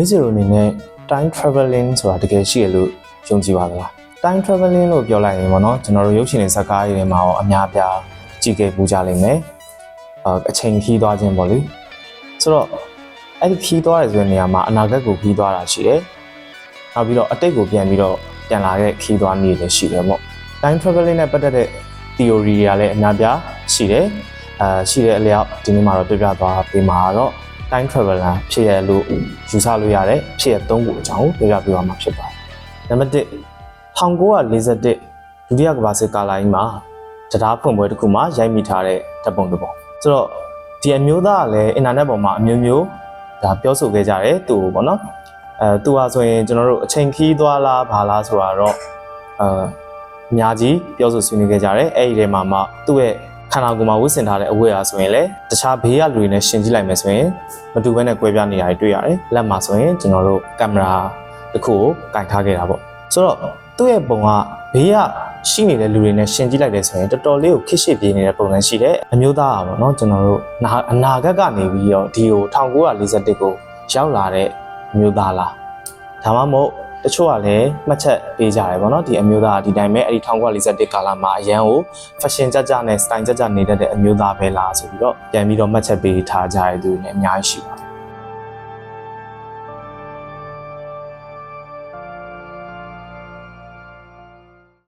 မိတ်ဆွေတို့အနေနဲ့ time traveling ဆိုတာတကယ်ရှိရလို့ယုံကြည်ပါသလား time traveling လို့ပြောလိုက်ရင်ပေါ့နော်ကျွန်တော်တို့ရုပ်ရှင်တွေဇာတ်ကားတွေထဲမှာရောအများအပြားကြည့်ခဲ့ပူးကြလိမ့်မယ်အာအချိန်ခီးသွားခြင်းပေါ့လေဆိုတော့အဲ့ဒီခီးသွားရဆိုတဲ့နေရာမှာအနာဂတ်ကိုခီးသွားတာရှိတယ်နောက်ပြီးတော့အတိတ်ကိုပြန်ပြီးတော့ပြန်လာတဲ့ခီးသွားနည်းလည်းရှိတယ်ပေါ့ time traveling နဲ့ပတ်သက်တဲ့ theory တွေကလည်းအများပြားရှိတယ်အာရှိတဲ့အလျောက်ဒီနေ့မှာတော့ပြပြသွားပေးမှာတော့ time traveler ဖြစ်ရလို့ယူဆလို့ရတဲ့ဖြစ်ရသုံးခုအကြောင်းကိုပြပြပေးပါမှာဖြစ်ပါတယ်နံပါတ်1 1941ဒုတိယကမ္ဘာစစ်ကာလကြီးမှာတရားဖွင့်ပွဲတစ်ခုမှာရိုက်မိထားတဲ့ဓာတ်ပုံတစ်ပုံဆိုတော့ဒီအမျိုးသားကလည်းအင်တာနက်ပေါ်မှာအမျိုးမျိုးဒါပြောဆိုခဲ့ကြတယ်သူ့ကိုပေါ့နော်အဲသူဟာဆိုရင်ကျွန်တော်တို့အချိန်ခီးသွားလားဘာလားဆိုတာတော့အဲအများကြီးပြောဆိုဆွေးနွေးခဲ့ကြတယ်အဲ့ဒီထဲမှာမှသူ့ရဲ့ ခန္ဓာကိုယ်မှာဝတ်ဆင်ထားတဲ့အဝတ်အစားဆိုရင်လည်းတခြားဘေးကလူတွေနဲ့ရှင်ကြည့်လိုက်မယ်ဆိုရင်မတူဘဲနဲ့ကွဲပြားနေတာတွေတွေ့ရတယ်။လက်မှာဆိုရင်ကျွန်တော်တို့ကင်မရာတစ်ခုကိုကင်ထားခဲ့တာပေါ့။ဆိုတော့သူ့ရဲ့ပုံကဘေးကရှိနေတဲ့လူတွေနဲ့ရှင်ကြည့်လိုက်တယ်ဆိုရင်တော်တော်လေးကိုခက်ရှစ်ပြေးနေတဲ့ပုံစံရှိတယ်။အမျိုးသားอ่ะပေါ့နော်ကျွန်တော်တို့အနာဂတ်ကနေပြီးတော့ဒီကို1941ကိုရောက်လာတဲ့မျိုးသားလား။ဒါမှမဟုတ် တချို့ကလည်းမှတ်ချက်ပေးကြတယ်ပေါ့နော်ဒီအမျိုးသားကဒီတိုင်းပဲအဲ့ဒီ1941ကာလမှာအရန်ကို fashion ကြကြနဲ့ style ကြကြနေတတ်တဲ့အမျိုးသားပဲလားဆိုပြီးတော့ပြန်ပြီးတော့မှတ်ချက်ပေးထားကြတဲ့သူတွေလည်းအများကြီးရှိပါတယ်